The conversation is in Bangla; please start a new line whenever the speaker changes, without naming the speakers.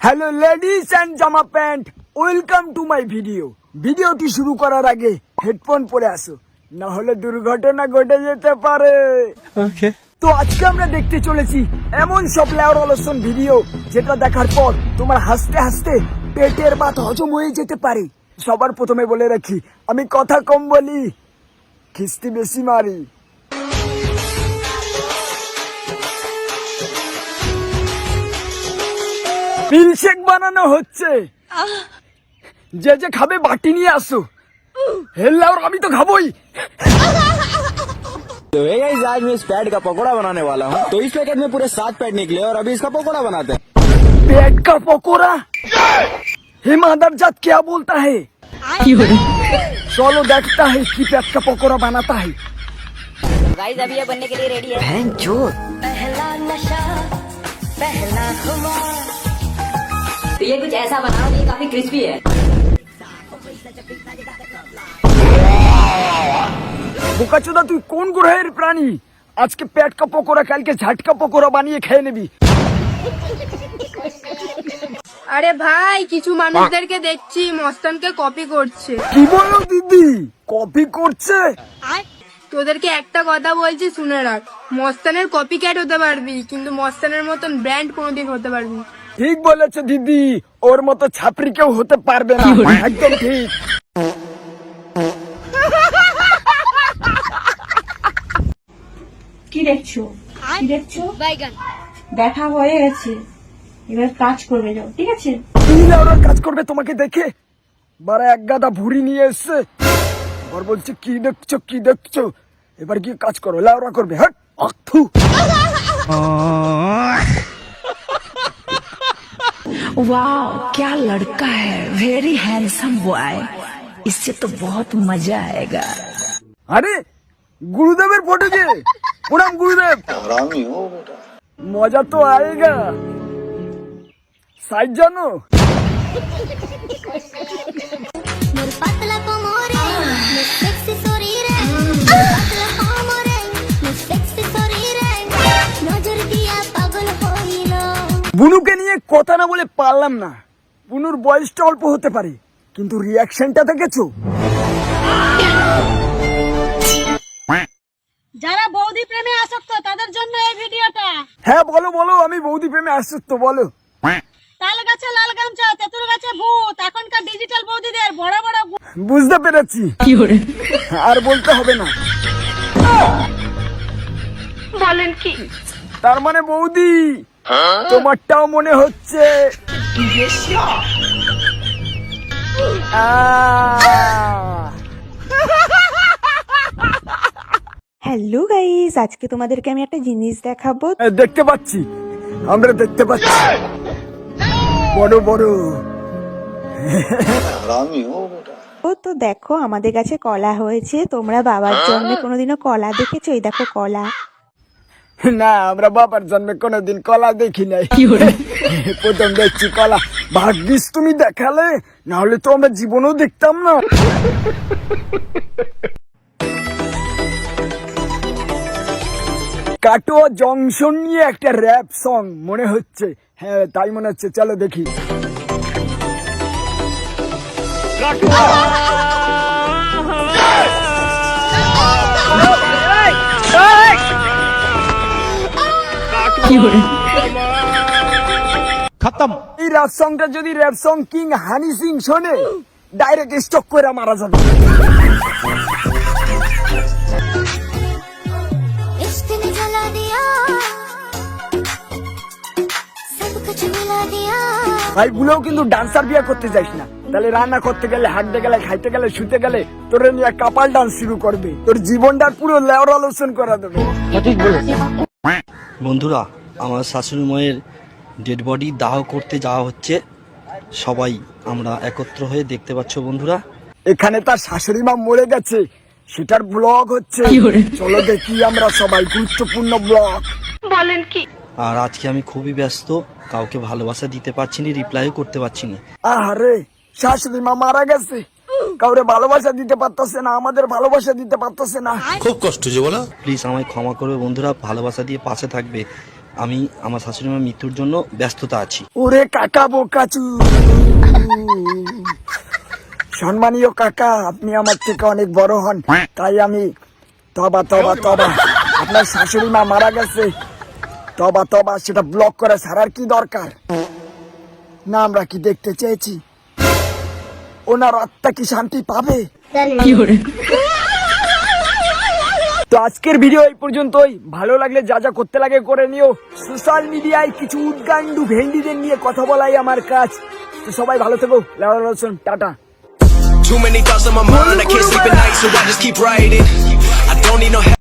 হ্যালো লেডিস অ্যান্ড জামা pant welcome to my video ভিডিওটি শুরু করার আগে হেডফোন পরে আসো না হলে দুর্ঘটনা ঘটে যেতে পারে তো আজকে আমরা দেখতে চলেছি এমন সব লেওরালোসন ভিডিও যেটা দেখার পর তোমার হাসতে হাসতে পেটের বাত হজম হয়ে যেতে পারে সবার প্রথমে বলে রাখি আমি কথা কম বলি খিস্তি বেশি মারি মিল্কশেক বানানো হচ্ছে যে যে খাবে বাটি নিয়ে আসো হেল্লা আমি তো খাবোই
तो ये गाइस आज मैं इस पैड का पकोड़ा बनाने वाला हूँ तो इस पैकेट में पूरे सात पैड निकले और अभी इसका पकोड़ा बनाते हैं
पेट का पकोड़ा हे मादर जात क्या बोलता है चलो देखता है कि पेट का पकोड़ा बनाता है
गाइस अभी ये बनने के लिए रेडी है
पहला नशा पहला खुमार
तो ये कुछ ऐसा बनाओ ये काफी क्रिस्पी है
বোকাচোদা তুই কোন গ্রহের প্রাণী আজকে পেট কা পকোড়া কালকে ঝাটকা পকোড়া বানিয়ে খেয়ে নিবি
আরে ভাই কিছু মানুষদেরকে দেখছি মস্তানকে কপি করছে
কি বলো দিদি কপি করছে
তোদেরকে একটা কথা বলছি শুনে রাখ মস্তানের কপি ক্যাট হতে পারবি কিন্তু মস্তানের মতন ব্র্যান্ড কোনোদিন হতে পারবি না।
ঠিক বলেছে দিদি। ওর মতো ছাপরি কেউ হতে পারবে না। একদম ঠিক।
কি দেখছ? কি দেখছ? দেখা হয়ে গেছে। এবার কাজ করবে যাও। ঠিক আছে?
কি লেওড়ার কাজ করবে তোমাকে দেখে? বারা এক গাদা ভুড়ি নিয়ে এসছে। আবার বলছে কি দেখছ কি দেখছ? এবার কি কাজ করো। লেওড়া করবে হ্যাঁ? অথু
वाह क्या लड़का है। वेरी हैंडसम बॉय इससे तो बहुत मज़ा आएगा।
अरे गुरुदेव फ़ोटो के। प्रणाम गुरुदेव। मज़ा तो आएगा। साइज़ जानो।
বুনুকে নিয়ে কথা না বলে পারলাম না। বুনুর বয়সটা অল্প হতে পারে কিন্তু রিয়াকশনটা দেখেছ?
যারা বৌদি প্রেমে আসক্ত তাদের জন্য এই ভিডিওটা।
হ্যাঁ বলো বলো আমি বৌদি প্রেমে আসক্ত বলো।
তাল গাছে লাল গামছা তেঁতুল গাছে ভূত এখনকার ডিজিটাল বৌদিদের বড় বড়
বুঝতে পেরেছি। আর বলতে হবে না।
বলেন কি?
তার মানে বৌদি তোমারটাও মনে হচ্ছে।
হ্যালো গাইস আজকে তোমাদেরকে আমি একটা জিনিস দেখাবো।
দেখতে পাচ্ছি। আমরা দেখতে পাচ্ছি। বড় বড়।
ও তো দেখো আমাদের কাছে কলা হয়েছে। তোমরা বাবার জন্মে কোনোদিনও কলা দেখেছ? এই দেখো কলা।
না আমরা বাবার জন্মে কোনোদিন কলা দেখি নাই। প্রথম দেখছি কলা। ভাগ্যিস তুমি দেখালে না হলে তো আমরা জীবনেও দেখতাম না। কাটোয়া জংশন নিয়ে একটা র্যাপ সং মনে হচ্ছে। হ্যাঁ তাই মনে হচ্ছে। চলো দেখি। যদি rap song king Honey Singh শোনে ডাইরেক্ট স্টক করে মারা যাবে। ভাই কিন্তু ডান্সার বিয়া করতে যাইস না। তাহলে রান্না করতে গেলে হাঁটতে গেলে খাইতে গেলে শুতে গেলে তোর নিয়ে কাপাল ডান্স শুরু করবে। তোর জীবনটা পুরো লেওয়ার আলোচন করা দেবে।
বন্ধুরা আমার শাশুড়ি মায়ের ডেড বডি দাহ করতে যাওয়া হচ্ছে। সবাই আমরা একত্র হয়ে দেখতে পাচ্ছ বন্ধুরা।
এখানে তার শাশুড়ি মা মরে গেছে। সেটার ব্লগ হচ্ছে। চলো দেখি আমরা সবাই গুরুত্বপূর্ণ ব্লগ বলেন কি?
আর আজকে আমি খুবই ব্যস্ত কাউকে ভালোবাসা দিতে পারছি না রিপ্লাইও করতে পারছি না।
আরে শাশুড়ি মা মারা গেছে। কাউরে ভালোবাসা দিতে পারতেছে না আমাদের ভালোবাসা দিতে পারতেছে না। খুব কষ্ট যে বলো।
প্লিজ আমায় ক্ষমা করবে বন্ধুরা ভালোবাসা দিয়ে পাশে থাকবে। আমি আমার শাশুড়ি মার মৃত্যুর জন্য ব্যস্ততা আছি।
ওরে কাকা বোকাচু সম্মানীয় কাকা আপনি আমার থেকে অনেক বড় হন তাই আমি তবা তবা তবা। আপনার শাশুড়ি মা মারা গেছে। তবা তবা সেটা ব্লক করে সারার কি দরকার? না আমরা কি দেখতে চেয়েছি? ওনার আত্মা কি শান্তি পাবে? তো আজকের ভিডিও এই পর্যন্তই। ভালো লাগলে যা যা করতে লাগে করে নিও। সোশ্যাল মিডিয়ায় কিছু উদ্গান্ডু ভেন্ডিদের নিয়ে কথা বলাই আমার কাজ। তো সবাই ভালো থেকো। লেওয়া tata.
Too many thoughts on my mind, I can't sleep at night, so I just keep writing. I don't need no help.